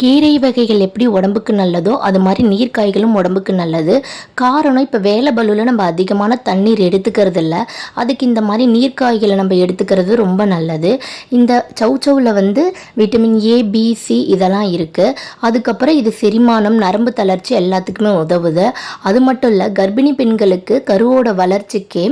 கீரை வகைகள் எப்படி உடம்புக்கு நல்லதோ அது மாதிரி நீர்க்காய்களும் உடம்புக்கு நல்லது. காரணம் இப்போ வேலை பலுவில் நம்ம அதிகமான தண்ணீர் எடுத்துக்கிறது இல்லை அதுக்கு இந்த மாதிரி நீர்க்காய்களை நம்ம எடுத்துக்கிறது ரொம்ப நல்லது. இந்த சவுச்சவுல வந்து விட்டமின் ஏ பி சி இதெல்லாம் இருக்குது அதுக்கப்புறம் இது செரிமானம் நரம்பு தளர்ச்சி எல்லாத்துக்குமே உதவுது. அது மட்டும் இல்லை கர்ப்பிணி பெண்களுக்கு கருவோட வளர்ச்சிக்கு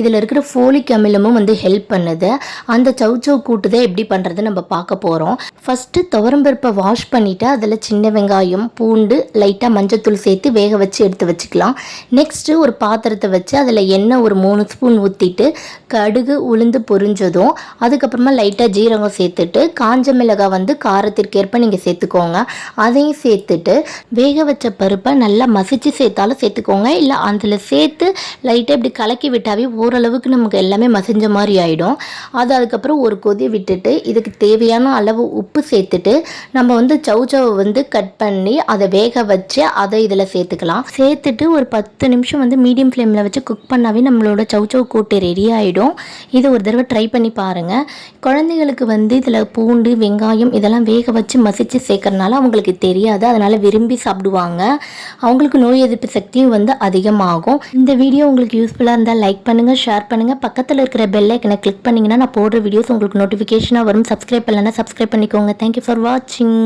இதில் இருக்கிற ஃபோலிக் அமிலமும் வந்து ஹெல்ப் பண்ணுது. அந்த சவுச்சவு கூட்டுதை எப்படி பண்ணுறது நம்ம பார்க்க போகிறோம் ஃபஸ்ட்டு துவரம்பருப்பை வாஷ் பண்ணி பண்ணிவிட்டு அதில் சின்ன வெங்காயம் பூண்டு லைட்டாக மஞ்சத்தூள் சேர்த்து வேக வச்சு எடுத்து வச்சுக்கலாம். நெக்ஸ்ட்டு ஒரு பாத்திரத்தை வச்சு அதில் எண்ணெய் ஒரு மூணு ஸ்பூன் ஊற்றிட்டு கடுகு உளுந்து பொரிஞ்சதும் அதுக்கப்புறமா லைட்டாக ஜீரகம் சேர்த்துட்டு காஞ்ச மிளகாய் வந்து காரத்திற்கேற்ப நீங்கள் சேர்த்துக்கோங்க. அதையும் சேர்த்துட்டு வேக வச்ச பருப்பை நல்லா மசிச்சு சேர்த்தாலும் சேர்த்துக்கோங்க. இல்லை அதில் சேர்த்து லைட்டாக இப்படி கலக்கி விட்டாவே ஓரளவுக்கு நமக்கு எல்லாமே மசிஞ்ச மாதிரி ஆகிடும் அது அதுக்கப்புறம் ஒரு கொதி விட்டுட்டு இதுக்கு தேவையான அளவு உப்பு சேர்த்துட்டு நம்ம வந்து சவுச்சவை வந்து கட் பண்ணி அதை வேக வச்சு அதை இதில் சேர்த்துக்கலாம். சேர்த்துட்டு ஒரு பத்து நிமிஷம் வந்து மீடியம் ஃப்ளேமில் வச்சு குக் பண்ணாவே நம்மளோட சவுச்சவு கூட்டு ரெடி ஆகிடும் இதை ஒரு தடவை ட்ரை பண்ணி பாருங்கள் குழந்தைங்களுக்கு வந்து இதில் பூண்டு வெங்காயம் இதெல்லாம் வேக வச்சு மசித்து சேர்க்கறனால அவங்களுக்கு தெரியாது. அதனால் விரும்பி சாப்பிடுவாங்க. அவங்களுக்கு நோய் எதிர்ப்பு சக்தியும் வந்து அதிகமாகும். இந்த வீடியோ உங்களுக்கு யூஸ்ஃபுல்லாக இருந்தால் லைக் பண்ணுங்கள் ஷேர் பண்ணுங்கள் பக்கத்தில் இருக்கிற பெல் ஐக்கனை கிளிக் பண்ணிங்கன்னா நான் போடுற வீடியோஸ் உங்களுக்கு நோட்டிஃபிகேஷனாக வரும். சப்ஸ்கிரைப் இல்லைன்னா சப்ஸ்கிரைப் பண்ணிக்கோங்க. தேங்க்யூ ஃபார் வாட்சிங்